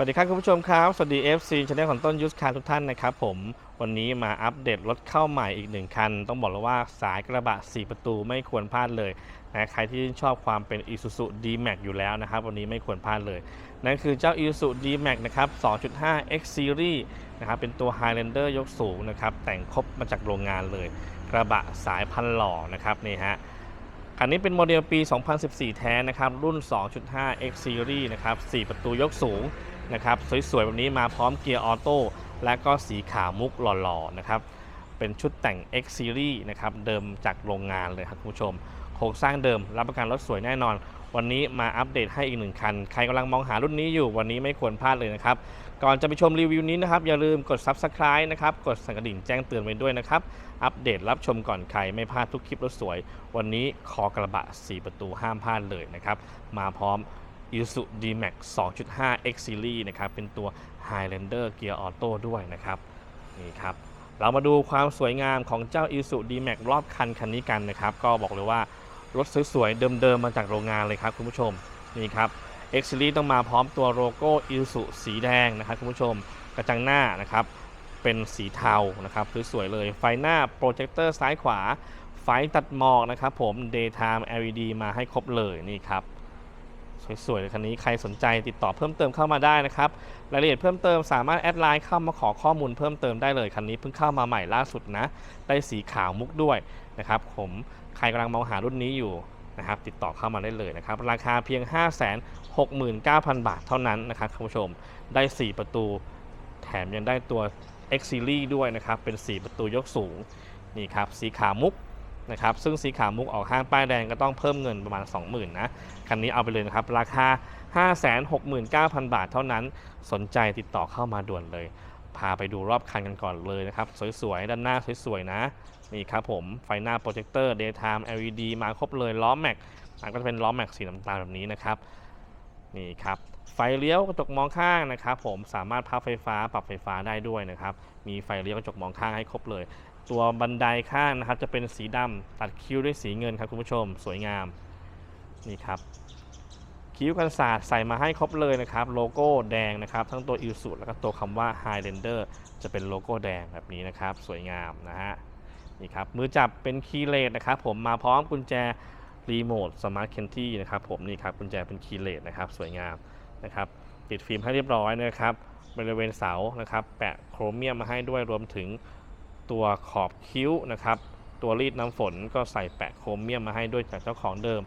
วัสดีครับคุณผู้ชมครับ สวัสดี FC ช anel ของต้นยุทธคาทุกท่านนะครับผมวันนี้มาอัปเดตรถเข้าใหม่อีกหนึ่งคัน ต้องบอกเลยว่าสายกระบะ 4 ประตูไม่ควรพลาดเลยนะใครที่ชอบความเป็น Isuzu D-Max อยู่แล้วนะครับ วันนี้ไม่ควรพลาดเลย นั่นคือเจ้า Isuzu D-Max นะครับ 2.5 X Series นะครับเป็นตัว Highlander ยกสูงนะครับแต่งครบมาจากโรงงานเลย กระบะสายพันหล่อนะครับนี่ฮะคันนี้เป็นโมเดลปี 2014 แท้นะครับรุ่น 2.5 X Series นะครับ 4 ประตูยกสูง นะครับสวยๆแบบนี้มาพร้อมเกียร์ออโต้และก็สีขาวมุกหล่อๆนะครับเป็นชุดแต่ง X Series นะครับเดิมจากโรงงานเลยครับคุณผู้ชม โครงสร้างเดิมรับประกันรถสวยแน่นอน วันนี้มาอัปเดตให้อีกหนึ่งคัน ใครกำลังมองหารุ่นนี้อยู่วันนี้ไม่ควรพลาดเลยนะครับ ก่อนจะไปชมรีวิวนี้นะครับ อย่าลืมกด Subscribe นะครับ กดสั่นกระดิ่งแจ้งเตือนไว้ด้วยนะครับ อัปเดตรับชมก่อนใครไม่พลาดทุกคลิปรถสวย วันนี้คอกระบะ 4 ประตูห้ามพลาดเลยนะครับมาพร้อม Isuzu D-Max 2.5 X Series นะครับเป็นตัว Highlander Gear Auto ด้วยนะครับนี่ครับเรามาดูความสวยงามของเจ้า Isuzu D-Max รอบคันคันนี้กันนะครับ ก็บอกเลยว่ารถสวยๆ เดิมๆ มาจากโรงงานเลยครับคุณผู้ชมนี่ครับ X Series ต้องมาพร้อมตัวโลโก้ Isuzu สีแดงนะครับคุณผู้ชมกระจังหน้านะครับเป็นสีเทานะครับสวยๆเลยไฟหน้าโปรเจคเตอร์ซ้ายขวาไฟตัดหมอกนะครับผม Daytime LED มาให้ครบเลยนี่ครับ สวยๆเลยคันนี้ใครสนใจติดต่อเพิ่มเติมเข้ามาได้นะครับรายละเอียดเพิ่มเติมสามารถแอดไลน์เข้ามาขอข้อมูลเพิ่มเติมได้เลยคันนี้เพิ่งเข้ามาใหม่ล่าสุดนะได้สีขาวมุกด้วยนะครับผมใครกำลังมองหารุ่นนี้อยู่นะครับติดต่อเข้ามาได้เลยนะครับ ราคาเพียง 569,000 บาทเท่านั้นนะครับคุณผู้ชมได้ 4 ประตู แถมยังได้ตัว X Series ด้วยนะครับ เป็น 4 ประตูยกสูง นี่ครับ สีขาวมุก นะครับซึ่งสีขาวมุกออกห้างป้ายแดงก็ต้องเพิ่มเงินประมาณ 20,000นะคันนี้เอาไปเลยนะครับ ราคา 569,000 บาทเท่านั้นสนใจติดต่อเข้ามาด่วนเลย พาไปดูรอบคันกันก่อนเลยนะครับ สวยๆ ด้านหน้าสวยๆ นะ นี่ครับผม ไฟหน้าโปรเจคเตอร์ Daytime LED มาครบเลยล้อแม็กมันก็จะเป็นล้อแม็กสีน้ำตาลแบบนี้นะครับนี่ครับไฟเลี้ยวกระจกมองข้างนะครับผมสามารถพับไฟฟ้าปรับไฟฟ้าได้ด้วยนะครับมีไฟเลี้ยวกระจกมองข้างให้ครบเลย ตัวบันไดข้างนะครับ จะเป็นสีดำตัดคิ้วด้วยสีเงินครับคุณผู้ชม สวยงามนี่ครับคิ้วกันศาสตร์ใส่มาให้ครบเลยนะครับ โลโก้แดงนะครับ ทั้งตัวอิ s สุแล้วก็ตัวคำว่า Highlander จะเป็นโลโก้แดงแบบนี้นะครับ สวยงามนะฮะนี่ครับมือจับเป็นคีย์เลสนะครับ ผมมาพร้อมกุญแจรีโมทสมาร์ทเคนที่นะครับผมนี่ครับกุญแจเป็นคีย์เลสนะครับสวยงามนะครับติดฟิล์มให้เรียบร้อยนะครับ บริเวณเสานะครับ แปะโครเมียมมาให้ด้วยรวมถึง ตัวขอบคิ้วนะครับ ตัวรีดน้ำฝนก็ใส่แปะโครเมียมมาให้ด้วยจากเจ้าของเดิม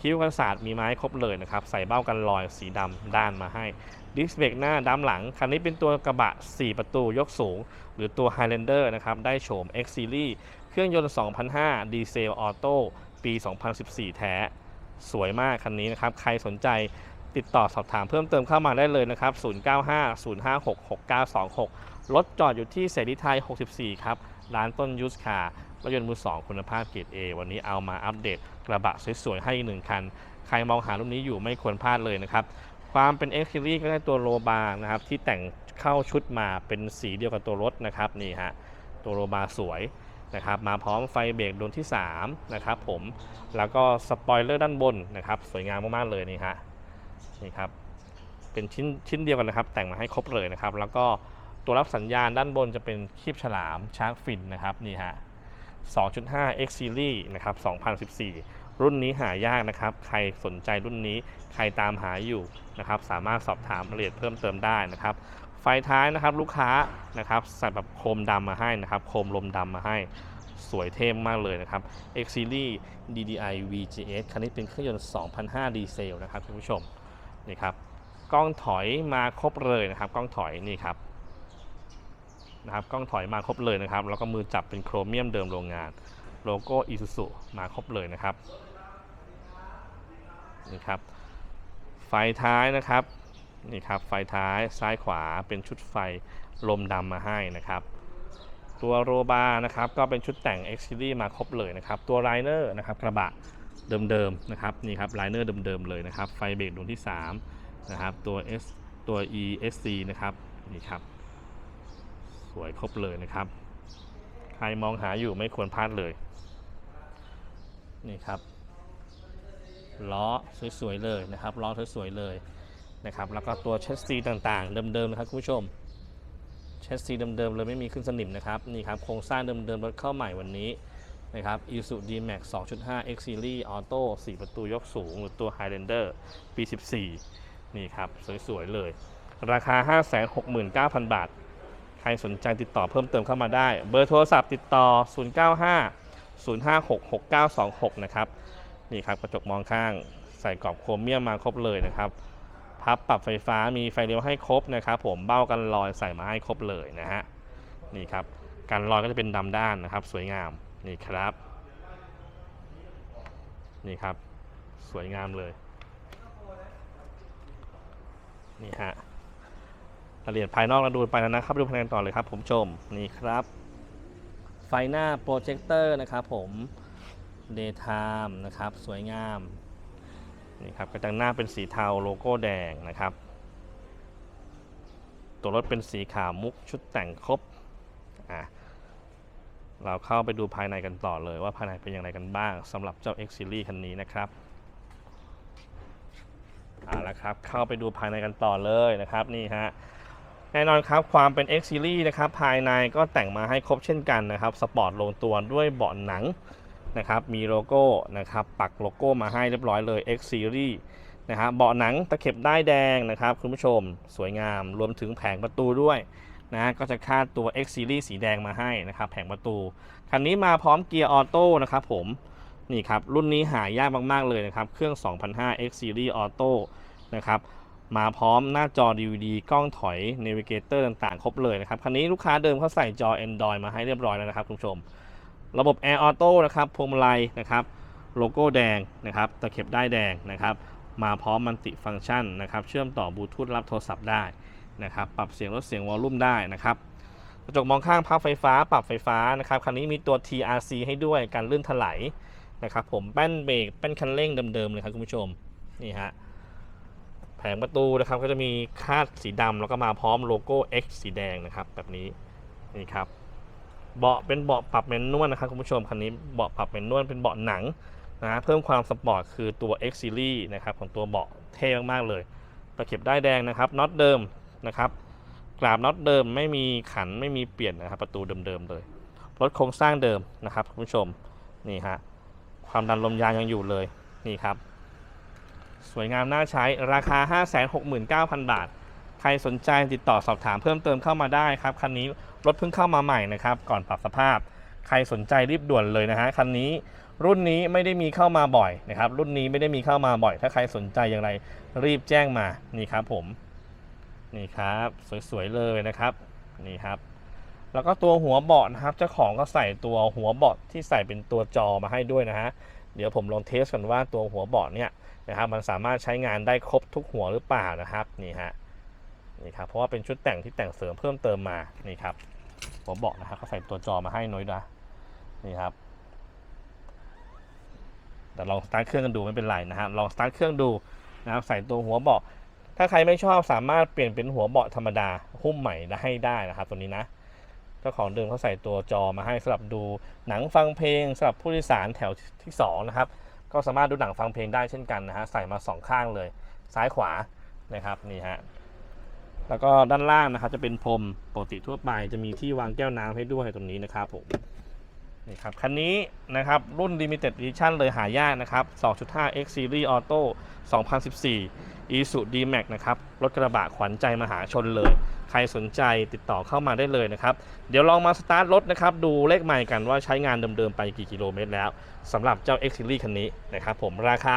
คิ้วกันศาสตร์มีไม้ครบเลยนะครับ ใส่เบ้ากันรอยสีดำด้านมาให้ดิสเบรกหน้าด้ามหลัง คันนี้เป็นตัวกระบะ 4 ประตูยกสูง หรือตัว Highlander นะครับ ได้โฉม X Series เครื่องยนต์ 2005 ดีเซลออโต้ปี 2014 แท้ สวยมากคันนี้นะครับ ใครสนใจติดต่อสอบถามเพิ่มเติมเข้ามาได้เลยนะครับ 0950566926 รถจอดอยู่ที่เสรีไทย 64 ครับ ร้านต้นยูสคาร์รถยนต์มือ 2 คุณภาพเกรด A วันนี้เอามาอัปเดตกระบะสวยๆ ให้อีกหนึ่งคัน ใครมองหารุ่นนี้อยู่ไม่ควรพลาดเลยนะครับ ความเป็น X Series ก็ได้ตัวโลบาร์นะครับ ที่แต่งเข้าชุดมาเป็นสีเดียวกับตัวรถนะครับนี่ฮะตัวโลบาร์สวยนะครับมาพร้อมไฟเบรกดวงที่3นะครับผมแล้วก็สปอยเลอร์ด้านบนนะครับสวยงามมากๆเลยนี่ฮะนี่ครับเป็นชิ้นชิ้นเดียวกันนะครับแต่งมาให้ครบเลยนะครับ แล้วก็ ตัวรับสัญญาณด้านบนจะเป็นคีบฉลามชาร์กฟินนะครับนี่ฮะ 2.5 X Series นะครับ 2014 รุ่นนี้หายากนะครับ ใครสนใจรุ่นนี้ใครตามหาอยู่นะครับ สามารถสอบถามรายละเอียดเพิ่มเติมได้นะครับ ไฟท้ายนะครับลูกค้านะครับใส่แบบโคมดำมาให้นะครับ โคมลมดำมาให้สวยเท่มากเลยนะครับ X Series DDI VGS คันนี้เป็นเครื่องยนต์ 2005 ดีเซลนะครับคุณผู้ชมนี่ครับกล้องถอยมาครบเลยนะครับ กล้องถอยนี่ครับ นะครับกล้องถอยมาครบเลยนะครับแล้วก็มือจับเป็นโครเมียมเดิมโรงงานโลโก้ Isuzu มาครบเลยนะครับนี่ครับไฟท้ายนะครับนี่ครับไฟท้ายซ้ายขวาเป็นชุดไฟลมดำมาให้นะครับ ตัวโรบาร์นะครับก็เป็นชุดแต่ง X Series มาครบเลยนะครับตัวไลเนอร์นะครับกระบะเดิมๆนะครับนี่ครับไลเนอร์เดิมๆเลยนะครับไฟเบรกดวงที่3นะครับตัว S ตัว ESC นะครับนี่ครับ วยครบเลยนะครับ ใครมองหาอยู่ไม่ควรพลาดเลย นี่ครับล้อสวยๆเลยนะครับล้อสวยๆเลยนะครับ แล้วก็ตัวเชสซีต่างๆ เดิมๆนะครับคุณผู้ชมเชสซีเดิมๆเลยไม่มีขึ้นสนิมนะครับนี่ครับโครงสร้างเดิมๆรถเข้าใหม่วันนี้นะครับ Isuzu D-Max 2.5 X Series Auto 4 ประตูยกสูง หรือตัว Highlander ปี 14 นี่ครับ สวย ๆ เลย ราคา 569,000 บาท ใครสนใจติดต่อเพิ่มเติมเข้ามาได้ เบอร์โทรศัพท์ติดต่อ 095 056 6926 นะครับ นี่ครับกระจกมองข้างใส่กรอบโครเมียมมาครบเลยนะครับพับปรับไฟฟ้ามีไฟเลี้ยวให้ครบนะครับผมเบ้ากันลอยใส่มาให้ครบเลยนะฮะนี่ครับการลอยก็จะเป็นดำด้านนะครับ สวยงามนี่ครับ นี่ครับ สวยงามเลย นี่ฮะ รายละเอียดภายนอกเราดูไปแล้วนะครับดูภายในต่อเลยครับผมชมนี่ครับ ไฟหน้าโปรเจคเตอร์นะครับผม Daytime นะครับสวยงามนี่ครับกระจังหน้าเป็นสีเทาโลโก้แดงนะครับ ตัวรถเป็นสีขาวมุกชุดแต่งครบอะเราเข้าไปดูภายในกันต่อเลยว่าภายในเป็นอย่างไรกันบ้างสำหรับเจ้า X Series คันนี้นะครับเอาละครับเข้าไปดูภายในกันต่อเลยนะครับนี่ฮะ แน่นอนครับความเป็น X Series นะครับภายในก็แต่งมาให้ครบเช่นกันนะครับสปอร์ตลงตัวด้วยเบาะหนังนะครับมีโลโก้นะครับปักโลโก้มาให้เรียบร้อยเลย X Series นะครับเบาะหนังตะเข็บด้ายแดงนะครับคุณผู้ชมสวยงามรวมถึงแผงประตูด้วยนะก็จะคาดตัว X Series สีแดงมาให้นะครับแผงประตู คันนี้มาพร้อมเกียร์ออโต้นะครับผมนี่ครับรุ่นนี้หายากมาก ๆ เลยนะครับ เครื่อง 2005 X Series Auto นะครับ มาพร้อมหน้าจอ DVD กล้องถอย Navigator ต่างๆ ครบเลยนะครับคันนี้ลูกค้าเดิมเขาใส่จอ Android มาให้เรียบร้อยแล้วนะครับคุณผู้ชม ระบบ Air Auto นะครับพวงมาลัยนะครับโลโก้แดงนะครับตะเข็บได้แดงนะครับมาพร้อมมันติฟังก์ชันนะครับเชื่อมต่อบลูทูธรับโทรศัพท์ได้นะครับปรับเสียงลดเสียงวอลลุ่มได้นะครับกระจกมองข้างพับไฟฟ้าปรับไฟฟ้านะครับคันนี้มีตัว TRC ให้ด้วยการลื่นถลายนะครับผมแป้นเบรกแป้นคันเร่งเดิมๆเลยครับคุณผู้ชมนี่ฮะ แผงประตูนะครับก็จะมีคาดสีดำแล้วก็มาพร้อมโลโก้ X สีแดงนะครับ แบบนี้นี่ครับเบาะเป็นเบาะปรับแมนนวลนะครับคุณผู้ชมคันนี้เบาะปรับแมนนวลเป็นเบาะหนังนะเพิ่มความสปอร์ตคือตัว X Series นะครับของตัวเบาะเท่มากๆเลยตะเข็บได้แดงนะครับน็อตเดิมนะครับกราบน็อตเดิมไม่มีขันไม่มีเปลี่ยนนะครับประตูเดิมๆเลยรถโครงสร้างเดิมนะครับคุณผู้ชมนี่ฮะความดันลมยางยังอยู่เลยนี่ครับ สวยงามน่าใช้ราคา 569,000 บาท ใครสนใจติดต่อสอบถามเพิ่มเติมเข้ามาได้ครับ คันนี้รถเพิ่งเข้ามาใหม่นะครับ ก่อนปรับสภาพ ใครสนใจรีบด่วนเลยนะฮะคันนี้รุ่นนี้ไม่ได้มีเข้ามาบ่อยนะครับ รุ่นนี้ไม่ได้มีเข้ามาบ่อย ถ้าใครสนใจอย่างไรรีบแจ้งมานี่ครับผมนี่ครับสวยๆเลยนะครับนี่ครับแล้วก็ตัวหัวเบาะนะครับเจ้าของก็ใส่ตัวหัวเบาะที่ใส่เป็นตัวจอมาให้ด้วยนะฮะเดี๋ยวผมลองเทสกันว่าตัวหัวเบาะเนี่ย นะครับ มันสามารถใช้งานได้ครบทุกหัวหรือเปล่านะครับนี่ฮะนี่ครับเพราะว่าเป็นชุดแต่งที่แต่งเสริมเพิ่มเติมมานี่ครับผมบอกนะครับเขาใส่ตัวจอมาให้น้อยนะนี่ครับแต่ลองสตาร์ทเครื่องกันดูไม่เป็นไรนะฮะลองสตาร์ทเครื่องดูนะครับใส่ตัวหัวเบาะถ้าใครไม่ชอบสามารถเปลี่ยนเป็นหัวเบาะธรรมดาหุ้มใหม่ได้ได้นะครับ ตัวนี้นะเจ้าของเดิมเขาใส่ตัวจอมาให้สำหรับดูหนังฟังเพลงสำหรับผู้โดยสารแถวที่สองนะครับ ก็สามารถดูหนังฟังเพลงได้เช่นกันนะฮะใส่มาสองข้างเลยซ้ายขวานะครับนี่ฮะแล้วก็ด้านล่างนะครับจะเป็นพรมปกติทั่วไปจะมีที่วางแก้วน้ำให้ด้วยตรงนี้นะครับผม นี่ครับคันนี้นะครับรุ่น Limited Edition เลยหายากนะครับ 2.5 X Series Auto 2014 Isuzu D-Max นะครับ รถกระบะขวัญใจมหาชนเลย ใครสนใจติดต่อเข้ามาได้เลยนะครับ เดี๋ยวลองมาสตาร์ทรถนะครับ ดูเลขใหม่กันว่าใช้งานเดิมๆไปกี่กิโลเมตรแล้วสำหรับเจ้า X Series คันนี้นะครับผมราคา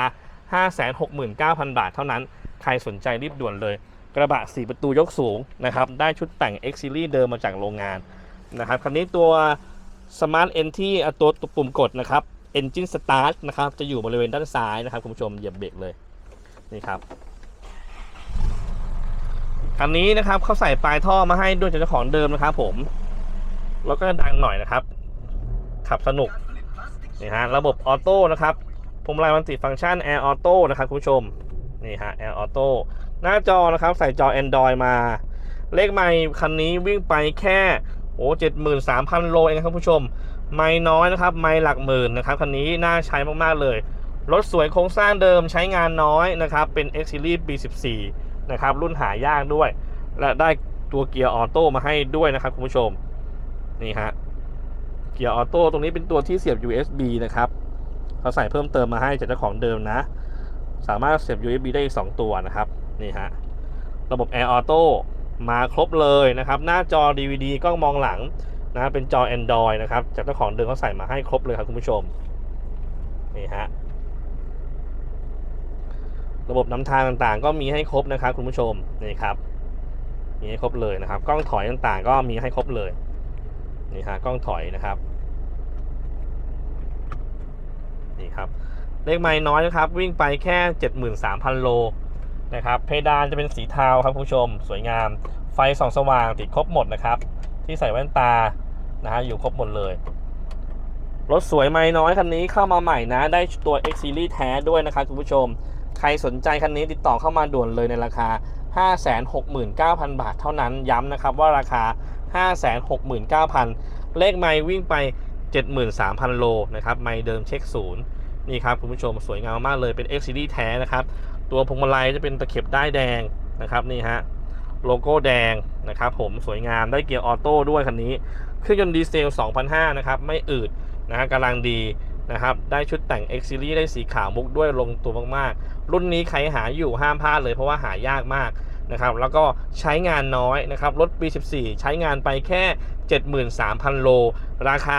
569,000 บาทเท่านั้น ใครสนใจรีบด่วนเลย กระบะ 4 ประตูยกสูงนะครับได้ชุดแต่ง X Series เดิมมาจากโรงงานนะครับคันนี้ตัว Smart Entry อ่ตัวตัวปุ่มกดนะครับ Engine Start นะครับ จะอยู่บริเวณด้านซ้ายนะครับคุณผู้ชมเหยียบเบรกเลยนี่ครับคันนี้นะครับเขาใส่ปลายท่อมาให้ด้วยจากเจ้าของเดิมนะครับผม แล้วก็ดังหน่อยนะครับ ขับสนุกนี่ฮะระบบออโต้นะครับพวงมาลัยมันติฟังก์ชัน Air Auto นะครับคุณผู้ชมนี่ฮะ Air Auto หน้าจอนะครับใส่จอ Android มา เลขไม่คันนี้วิ่งไปแค่ อ้เจ็ดหมื่นสามพันโลเองครับผู้ชม ไม่น้อยนะครับ ไม่หลักหมื่นนะครับคันนี้น่าใช้มากๆเลย รถสวยโครงสร้างเดิมใช้งานน้อยนะครับ เป็น X Series ปี14 นะครับรุ่นหายากด้วย และได้ตัวเกียร์ออโต้มาให้ด้วยนะครับคุณผู้ชม นี่ฮะ เกียร์ออโต้ตรงนี้เป็นตัวที่เสียบ USB นะครับเขาใส่เพิ่มเติมมาให้จากเจ้าของเดิมนะ สามารถเสียบ USB ได้อีก 2 ตัวนะครับ นี่ฮะ ระบบ Air Auto มาครบเลยนะครับ หน้าจอ DVD กล้องมองหลังนะเป็นจอ Android นะครับจากเจ้าของเดิมเขาใส่มาให้ครบเลยครับคุณผู้ชมนี่ฮะระบบนำทางต่างๆ ก็มีให้ครบนะครับ คุณผู้ชมนี่ครับมีให้ครบเลยนะครับ กล้องถอยต่างๆ ก็มีให้ครบเลยนี่ฮะกล้องถอยนะครับนี่ครับเลขไม่น้อยนะครับ วิ่งไปแค่ 73,000 โล นะครับเพดานจะเป็นสีเทาครับคุณผู้ชม สวยงาม ไฟส่องสว่างติดครบหมดนะครับ ที่ใส่แว่นตานะฮะอยู่ครบหมดเลย รถสวยไม่น้อยคันนี้เข้ามาใหม่นะ ได้ตัว X Series แท้ด้วยนะครับคุณผู้ชม ใครสนใจคันนี้ติดต่อเข้ามาด่วนเลยในราคา 569,000 บาทเท่านั้นย้ำนะครับว่าราคา 569,000 เลขไมล์วิ่งไป 73,000 โลนะครับไมล์เดิมเช็คศูนย์นี่ครับคุณผู้ชมสวยงามมากเลยเป็น X Series แท้นะครับ ตัวพวงมาลัยจะเป็นตะเข็บด้ายแดงนะครับนี่ฮะโลโก้แดงนะครับผมสวยงามได้เกียร์ออโต้ด้วยคันนี้เครื่องยนต์ดีเซล2005นะครับไม่อืดนะฮะกำลังดีนะครับได้ชุดแต่ง X Series ได้สีขาวมุกด้วยลงตัวมากๆ รุ่นนี้ใครหาอยู่ห้ามพลาดเลยเพราะว่าหายากมากนะครับแล้วก็ใช้งานน้อยนะครับรถปี 14 ใช้งานไปแค่ 73,000 โล ราคา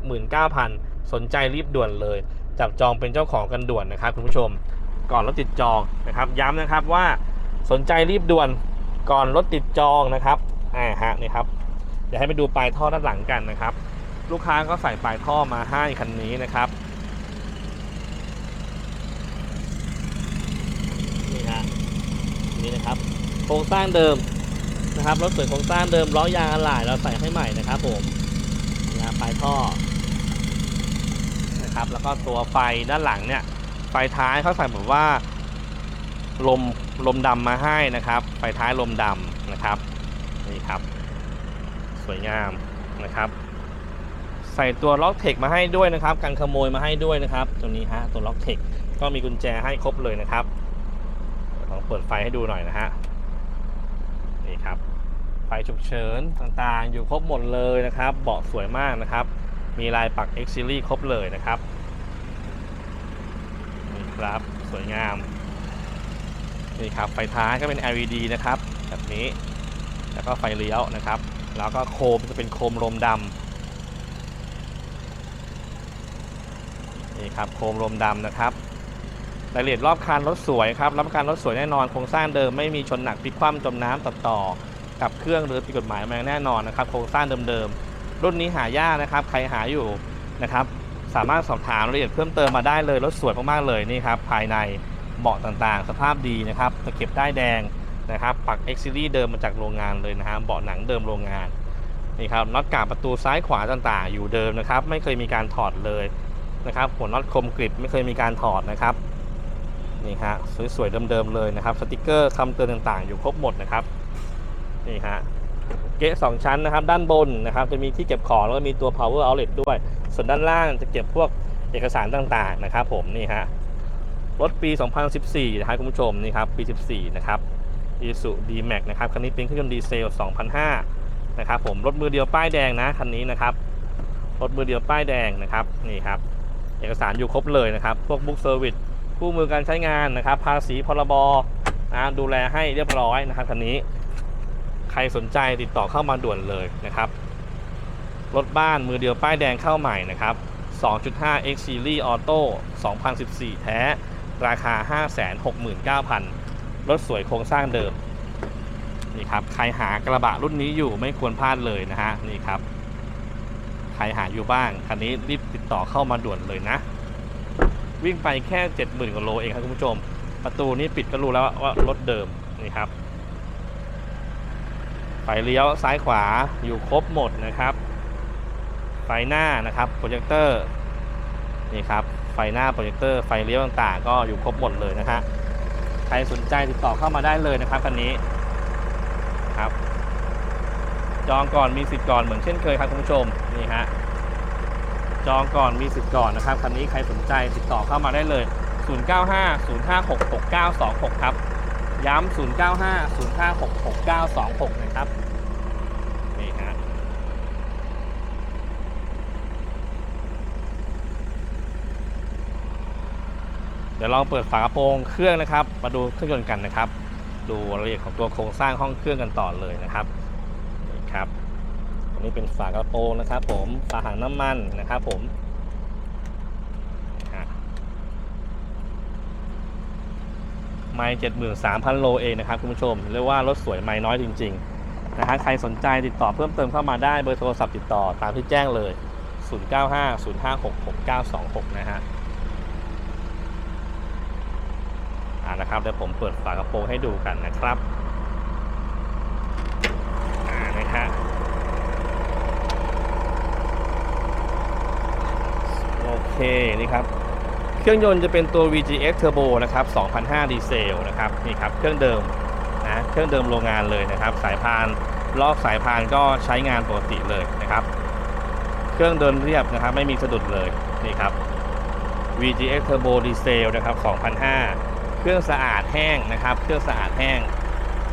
569,000 สนใจรีบด่วนเลย จับจองเป็นเจ้าของกันด่วนนะครับคุณผู้ชม ก่อนรถติดจองนะครับ ย้ำนะครับว่าสนใจรีบด่วนก่อนรถติดจองนะครับอ่าฮะนี่ครับเดี๋ยวให้ไปดูปลายท่อด้านหลังกันนะครับ ลูกค้าก็ใส่ปลายท่อมาให้คันนี้นะครับนี่ฮะนี่นะครับโครงสร้างเดิมนะครับรถสวยโครงสร้างเดิมล้อยางอะไหล่เราใส่ให้ใหม่นะครับ ผมนะปลายท่อนะครับ แล้วก็ตัวไฟด้านหลังเนี่ย ไฟท้ายเขาใส่แบบว่า ลมลมดำมาให้นะครับ ไฟท้ายลมดำนะครับนี่ครับ สวยงามนะครับ ใส่ตัวล็อกเทคมาให้ด้วยนะครับกันขโมยมาให้ด้วยนะครับ ตัวนี้ฮะตัวล็อกเทคก็มีกุญแจให้ครบเลยนะครับลองเปิดไฟให้ดูหน่อยนะฮะนี่ครับไฟฉุกเฉินต่างๆ อยู่ครบหมดเลยนะครับ เบาะสวยมากนะครับ มีลายปัก X Series ครบเลยนะครับ ครับ สวยงาม นี่ครับ ไฟท้ายก็เป็น LED นะครับ แบบนี้ แล้วก็ไฟเลี้ยวนะครับ แล้วก็โคมจะเป็นโคมลมดำนี่ครับ โคมลมดำนะครับรายละเอียดรอบคันรถสวยครับ รับประกันรถสวยแน่นอน โครงสร้างเดิมไม่มีชนหนักพลิกคว่ำจมน้ำตัดต่อ กับเครื่องหรือผิดกฎหมายมาแน่นอนนะครับ โครงสร้างเดิมๆ รุ่นนี้หายากนะครับ ใครหาอยู่นะครับ สามารถสอบถามรายละเอียดเพิ่มเติมมาได้เลยรถสวยมากๆเลยนี่ครับภายในเบาะต่างๆ สภาพดีนะครับตะเข็บได้แดงนะครับปัก X Series เดิมมาจากโรงงานเลยนะฮะเบาะหนังเดิมโรงงานนี่ครับน็อตกาบประตูซ้ายขวาต่างๆ อยู่เดิมนะครับ ไม่เคยมีการถอดเลยนะครับหัวน็อตคมกริบไม่เคยมีการถอดนะครับนี่ฮะสวยๆเดิมๆเลยนะครับสติกเกอร์คำเตือนต่างๆ อยู่ครบหมดนะครับนี่ฮะ เก๊ะสองชั้นนะครับ ด้านบนนะครับ จะมีที่เก็บของแล้วก็มีตัว power outlet ด้วย ส่วนด้านล่างจะเก็บพวกเอกสารต่างๆนะครับ ผมนี่ฮะรถปี 2014 นะครับคุณผู้ชมนี่ครับปี 14 นะครับ Isuzu D-Max นะครับคันนี้เป็นเครื่องยนต์ดีเซล 2005 นะครับผมรถมือเดียวป้ายแดงนะคันนี้นะครับรถมือเดียวป้ายแดงนะครับนี่ครับ เอกสารอยู่ครบเลยนะครับ พวกบุ๊กเซอร์วิสคู่มือการใช้งานนะครับ ภาษีพรบนะดูแลให้เรียบร้อยนะครับคันนี้ ใครสนใจติดต่อเข้ามาด่วนเลยนะครับ รถบ้านมือเดียวป้ายแดงเข้าใหม่นะครับ 2.5 X Series Auto 2014 แท้ ราคา 569,000 รถสวยโครงสร้างเดิม นี่ครับ ใครหากระบะรุ่นนี้อยู่ไม่ควรพลาดเลยนะฮะ นี่ครับ ใครหาอยู่บ้าง คันนี้รีบติดต่อเข้ามาด่วนเลยนะ วิ่งไปแค่ 70,000กว่าโลเองครับคุณผู้ชม ประตูนี้ปิดก็รู้แล้วว่ารถเดิม นี่ครับ ไฟเลี้ยวซ้ายขวาอยู่ครบหมดนะครับ ไฟหน้านะครับโปรเจคเตอร์นี่ครับไฟหน้าโปรเจคเตอร์ไฟเลี้ยวต่างๆ ก็อยู่ครบหมดเลยนะฮะใครสนใจติดต่อเข้ามาได้เลยนะครับคันนี้ครับ จองก่อนมีสิทธิ์ก่อนเหมือนเช่นเคยครับคุณผู้ชมนี่ฮะจองก่อนมีสิทธิ์ก่อนนะครับคันนี้ใครสนใจติดต่อเข้ามาได้เลย 0950566926 ครับ ย้ำ0 9 5 0 5 6 6 9 2 6 นะครับ นี่ฮะเดี๋ยวลองเปิดฝากระโปรงเครื่องนะครับ มาดูเครื่องยนต์กันนะครับ ดูรายละเอียดของตัวโครงสร้างห้องเครื่องกันต่อเลยนะครับนี่ครับอันนี้เป็นฝากระโปรงนะครับ ผมฝาถังน้ำมันนะครับ ผมฮะ ไม่เจ็ดหมื่นสามพันโลเองนะครับคุณผู้ชมเรียกว่ารถสวยไม่น้อยจริงๆนะฮะใครสนใจติดต่อเพิ่มเติมเข้ามาได้เบอร์โทรศัพท์ติดต่อตามที่แจ้งเลย 095 056 6926 นะฮะอ่านะครับเดี๋ยวผมเปิดฝากระโปรงให้ดูกันนะครับอ่านะฮะโอเคนี่ครับ เครื่องยนต์จะเป็นตัว VGX Turbo นะครับ2005 ดีเซลนะครับนี่ครับเครื่องเดิมนะเครื่องเดิมโรงงานเลยนะครับ สายพานลอกสายพานก็ใช้งานปกติเลยนะครับ เครื่องเดินเรียบนะครับ ไม่มีสะดุดเลยนี่ครับ VGX Turbo Diesel นะครับ2005 เครื่องสะอาดแห้งนะครับ เครื่องสะอาดแห้ง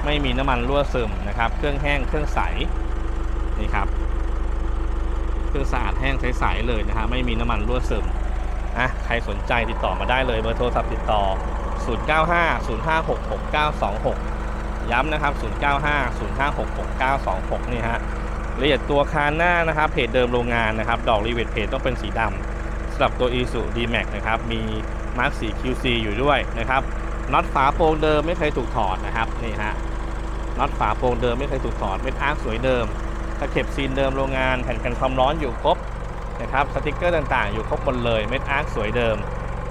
ไม่มีน้ำมันรั่วซึมนะครับ เครื่องแห้ง เครื่องใส นี่ครับ เครื่องสะอาดแห้งใสๆเลยนะฮะไม่มีน้ำมันรั่วซึมะใครสนใจติดต่อมาได้เลยเบอร์โทรศัพท์ติดต่อ 0950566926 ย้ำนะครับ 0950566926 นี่ฮะละเอียดตัวคานหน้านะครับเพจเดิมโรงงานนะครับ ดอกรีเวทเพจต้องเป็นสีดำสำหรับตัว i s u D-Max นะครับ มีมาร์คสี QC อยู่ด้วยนะครับน็อตฝาโปรงเดิมไม่เคยถูกถอดนะครับนี่ฮะน็อตฝาโปรงเดิมไม่เคยถูกถอดเม็ดอาร์คสวยเดิมตะเข็บซีนเดิมโรงงานแผ่นกันความร้อนอยู่ครบ นะครับสติกเกอร์ต่างๆ อยู่ครบหมดเลยเม็ดอาร์คสวยเดิม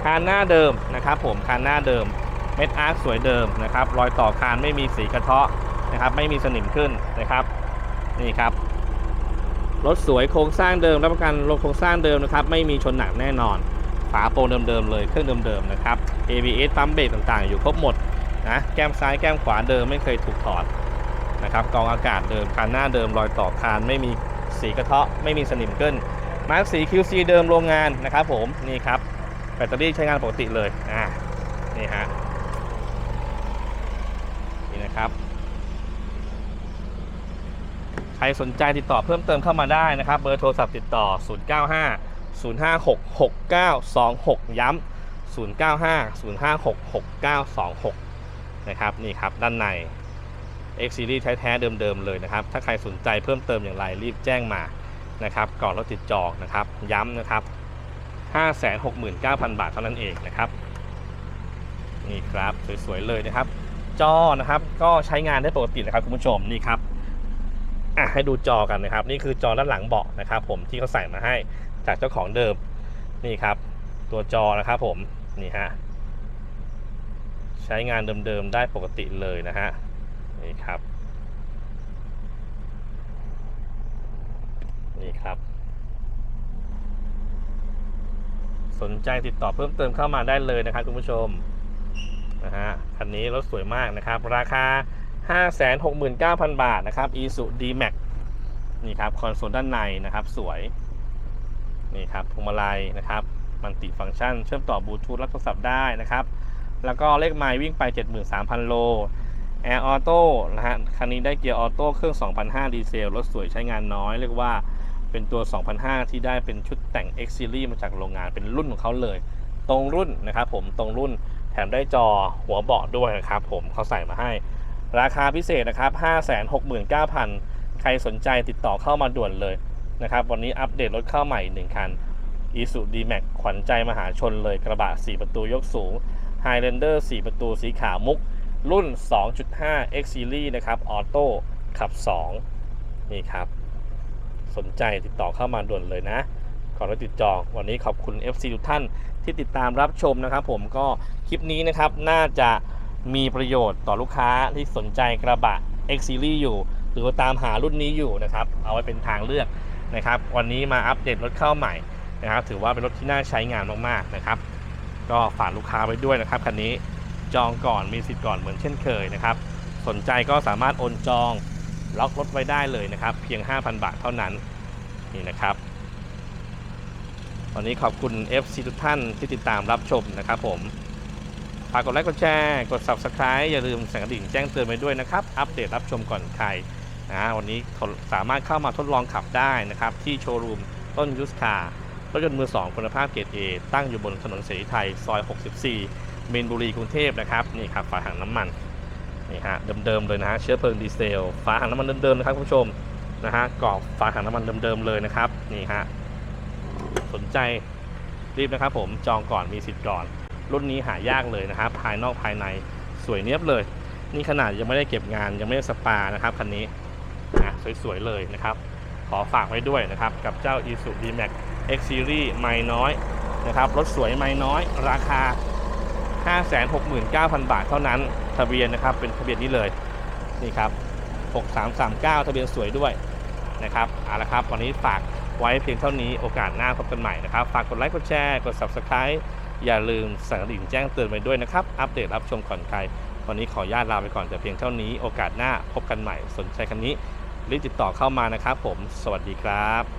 คานหน้าเดิมนะครับผมคานหน้าเดิมเม็ดอาร์คสวยเดิมนะครับรอยต่อคานไม่มีสีกระเทาะนะครับไม่มีสนิมขึ้นนะครับนี่ครับรถสวยโครงสร้างเดิมรับประกันโครงสร้างเดิมนะครับไม่มีชนหนักแน่นอนฝาโปรงเดิมๆเลยเครื่องเดิมๆนะครับ ABS ปั๊มเบรกต่างๆ อยู่ครบหมดนะแก้มซ้ายแก้มขวาเดิมไม่เคยถูกถอดนะครับกองอากาศเดิมคานหน้าเดิมรอยต่อคานไม่มีสีกระเทาะไม่มีสนิมขึ้น มาร์คสี QC เดิมโรงงานนะครับผมนี่ครับแบตเตอรี่ใช้งานปกติเลยอ่านี่ฮะนี่นะครับใครสนใจติดต่อเพิ่มเติมเข้ามาได้นะครับ เบอร์โทรศัพท์ติดต่อ 095 056 6926 ย้ำ095 056 6926 นะครับ นี่ครับ ด้านใน X Series แท้ ๆ เดิม ๆ เลยนะครับ ถ้าใครสนใจเพิ่มเติมอย่างไร รีบแจ้งมา นะครับก่อนรถติดจองนะครับย้ำนะครับ 569,000 บาทเท่านั้นเองนะครับนี่ครับสวยๆเลยนะครับ จอนะครับก็ใช้งานได้ปกตินะครับคุณผู้ชมนี่ครับอะให้ดูจอกันนะครับ นี่คือจอด้านหลังเบาะนะครับ ผมที่เขาใส่มาให้จากเจ้าของเดิมนี่ครับ ตัวจอนะครับผมนี่ฮะใช้งานเดิมๆได้ปกติเลยนะฮะนี่ครับ นี่ครับ สนใจติดต่อเพิ่มเติมเข้ามาได้เลยนะครับคุณผู้ชมนะฮะคันนี้รถสวยมากนะครับ ราคา 569,000 บาทนะครับ i s u D-Max นี่ครับคอนโซลด้านในนะครับสวย นี่ครับพวงมาลัยนะครับ มันติฟังก์ชัน เชื่อมต่อบลูทูธรับโทรศัพท์ได้นะครับ แล้วก็เลขไมล์วิ่งไป 73,000 โลแอร์ออโต้นะฮะคันนี้ได้เกียร์ออโต้เครื่อง 2,500 ดีเซลรถสวยใช้งานน้อย เรียกว่า เป็นตัว2,500ที่ได้เป็นชุดแต่ง X Series มาจากโรงงานเป็นรุ่นของเขาเลย ตรงรุ่นนะครับผมตรงรุ่นแถมได้จอหัวเบาะด้วยนะครับผมเขาใส่มาให้ ราคาพิเศษนะครับ 569,000 ใครสนใจติดต่อเข้ามาด่วนเลยนะครับ วันนี้อัปเดตรถเข้าใหม่อีกหนึ่งคัน i s u D-Max ขวัญใจมหาชนเลยกระบะ 4 ประตูยกสูง Highlander 4 ประตูสีขาวมุก รุ่น 2.5 X Series นะครับออโต้ขับ 2 นี่ครับ สนใจติดต่อเข้ามาด่วนเลยนะก่อนรถติดจองวันนี้ขอบคุณ FC ทุกท่านที่ติดตามรับชมนะครับ ผมก็คลิปนี้นะครับน่าจะมีประโยชน์ต่อลูกค้าที่สนใจกระบะ X Series อยู่ หรือว่าตามหารุ่นนี้อยู่นะครับ เอาไว้เป็นทางเลือกนะครับ วันนี้มาอัปเดตรถเข้าใหม่นะครับ ถือว่าเป็นรถที่น่าใช้งานมากๆนะครับ ก็ฝากลูกค้าไว้ด้วยนะครับคันนี้จองก่อนมีสิทธิ์ก่อนเหมือนเช่นเคยนะครับ สนใจก็สามารถโอนจอง ล็อกรถไว้ได้เลยนะครับ เพียง 5,000 บาทเท่านั้นนี่นะครับวันนี้ขอบคุณ FC ทุกท่านที่ติดตามรับชมนะครับผมฝากกดไลค์กดแชร์กด subscribe อย่าลืมสั่นกระดิ่งแจ้งเตือนไว้ด้วยนะครับ อัปเดตรับชมก่อนใครนะวันนี้สามารถเข้ามาทดลองขับได้นะครับ ที่โชว์รูมต้นยุสคารถยนต์มือ 2 คุณภาพเกรด A ตั้งอยู่บนถนนเสรีไทย ซอย 64 เมนบุรีกรุงเทพนะครับ นี่ครับฝาถังน้ำมัน นี่ฮะเดิมๆเลยนะฮะเชื้อเพลิงดีเซลฝาถังน้ำมันเดิมๆนะครับคุณผู้ชมนะฮะกรอบฝาถังน้ำมันเดิมๆเลยนะครับนี่ฮะสนใจรีบนะครับ ผมจองก่อนมีสิทธิ์ก่อน รุ่นนี้หายากเลยนะครับภายนอกภายในสวยเนียบเลย นี่ขนาดยังไม่ได้เก็บงานยังไม่ได้สปานะครับคันนี้นะสวยๆเลยนะครับ ขอฝากไว้ด้วยนะครับ กับเจ้า i s u D-Max X Series ไม่น้อยนะครับรถสวยไม่น้อย ราคา 569,000 บาทเท่านั้น ทะเบียนนะครับเป็นทะเบียนนี้เลยนี่ครับ 6339 ทะเบียนสวยด้วยนะครับเอาละครับ วันนี้ฝากไว้เพียงเท่านี้โอกาสหน้าพบกันใหม่นะครับ ฝากกดไลค์กดแชร์กด Subscribe อย่าลืมสั่นกระดิ่งแจ้งเตือนไว้ด้วยนะครับ อัปเดตรับชมก่อนใคร วันนี้ขออนุญาตลาไปก่อนแต่เพียงเท่านี้โอกาสหน้าพบกันใหม่สนใจคันนี้รีบติดต่อเข้ามานะครับผม สวัสดีครับ